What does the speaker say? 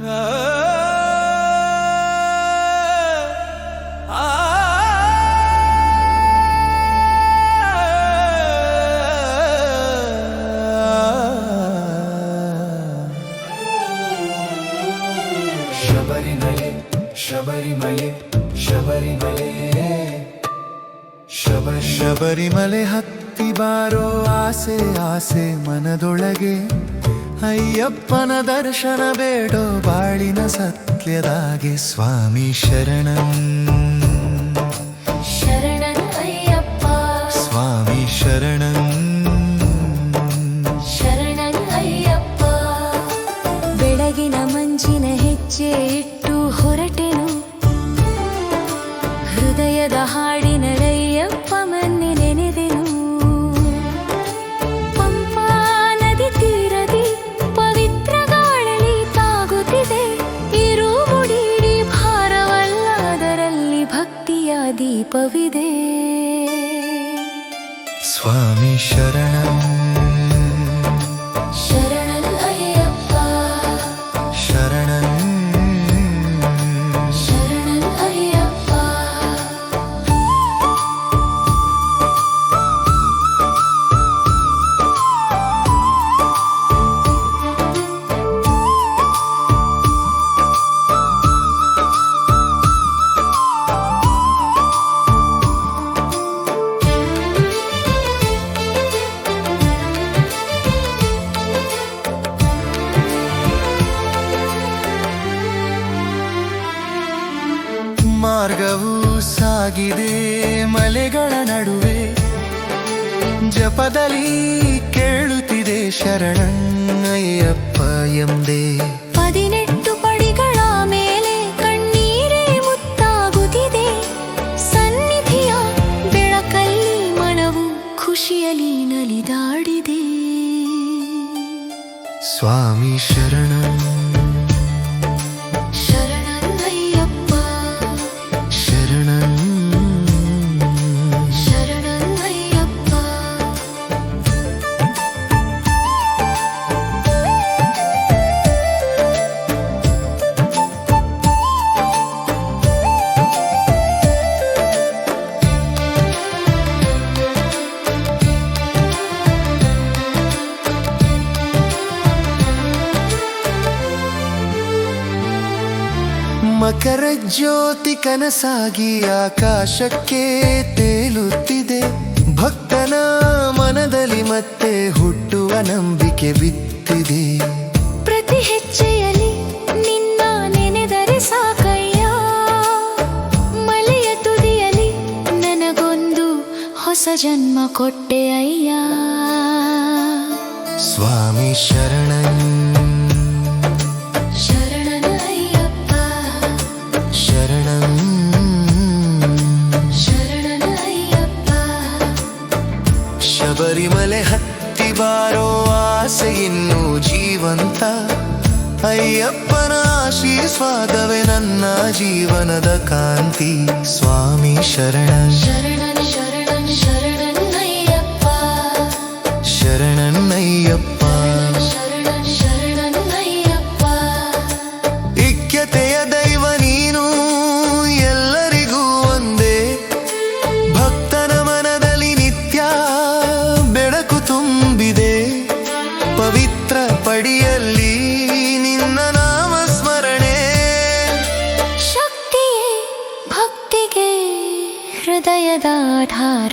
ಶಬರಿಮಲೆ ಶಬರಿಮಲೆ ಶಬರಿಮಲೆ. ಶಬ ಶಬರಿಮಲೆ ಹತ್ತಿ ಬಾರೋ ಆಸೆ ಆಸೆ ಮನದೊಳಗೆ. ಅಯ್ಯಪ್ಪನ ದರ್ಶನ ಬೇಡೋ ಬಾಳಿನ ಸತ್ಯದಾಗೆ ಸ್ವಾಮಿ ಶರಣಂ. ಶರಣನ್ ಅಯ್ಯಪ್ಪ. ಸ್ವಾಮಿ ಶರಣಂ. ಶರಣನ್ ಅಯ್ಯಪ್ಪ. ಬೆಳಗಿನ ಮಂಜಿನ ಹೆಜ್ಜೆ ಸ್ವಾಮಿ ಶರಣಂ ಮಾರ್ಗವು ಸಾಗಿದೆ ಮಲೆಗಳ ನಡುವೆ. ಜಪದಲ್ಲಿ ಕೇಳುತ್ತಿದೆ ಶರಣಯ್ಯಪ್ಪ ಎಂದೇ. ಹದಿನೆಂಟು ಪಡಿಗಳ ಮೇಲೆ ಕಣ್ಣೀರೇ ಮುತ್ತಾಗುತ್ತಿದೆ. ಸನ್ನಿಧಿಯ ಬೆಳಕಲ್ಲಿ ಮನವು ಖುಷಿಯಲ್ಲಿ ನಲಿದಾಡಿದೆ. ಸ್ವಾಮಿ ಶರಣ. ಮಕರ ಜ್ಯೋತಿ ಕನಸಾಗಿ ಆಕಾಶಕ್ಕೆ ತೇಲುತ್ತಿದೆ. ಭಕ್ತನ ಮನದಲ್ಲಿ ಮತ್ತೆ ಹುಟ್ಟುವ ನಂಬಿಕೆ ಬಿತ್ತಿದೆ. ಪ್ರತಿ ಹೆಜ್ಜೆಯಲ್ಲಿ ನಿನ್ನ ನೆನೆದರೆ ಸಾಕಯ್ಯ. ಮಲೆಯ ತುದಿಯಲ್ಲಿ ನನಗೊಂದು ಹೊಸ ಜನ್ಮ ಕೊಟ್ಟೆ ಅಯ್ಯ. ಸ್ವಾಮಿ ಶರಣ. ಶರಣನ ಶಬರಿಮಲೆ ಹತ್ತಿ ಬಾರೋ ಆಸೆ ಇನ್ನು ಜೀವಂತ. ಅಯ್ಯಪ್ಪನ ಆಶೀರ್ವಾದವೇ ನನ್ನ ಜೀವನದ ಕಾಂತಿ. ಸ್ವಾಮಿ ಶರಣ. ಶರಣನ यदा धार